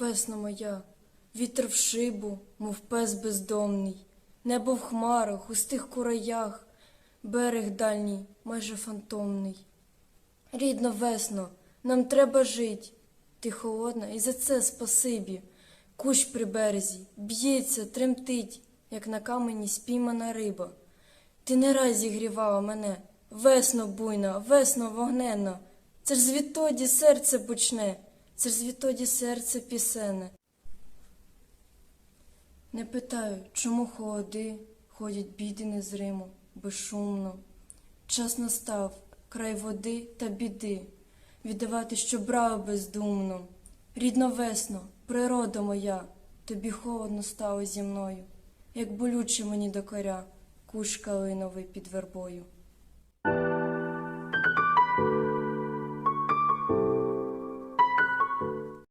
весно моя, вітер в шибу, мов пес бездомний, небо в хмарах, густих кураях, берег дальній, майже фантомний. Рідно весно, нам треба жить. Ти холодна, і за це спасибі. Кущ при березі, б'ється, тремтить, як на камені спіймана риба. Ти не раз зігрівала мене, весно буйна, весно вогненна. Це ж звідтоді серце почне, це ж звідтоді серце пісене. Не питаю, чому холоди ходять біди незримо, безшумно. Час настав, край води та біди, віддавати, що брав бездумно. Рідно весно, природа моя, тобі холодно стало зі мною, як болюче мені докоря, куш калиновий під вербою.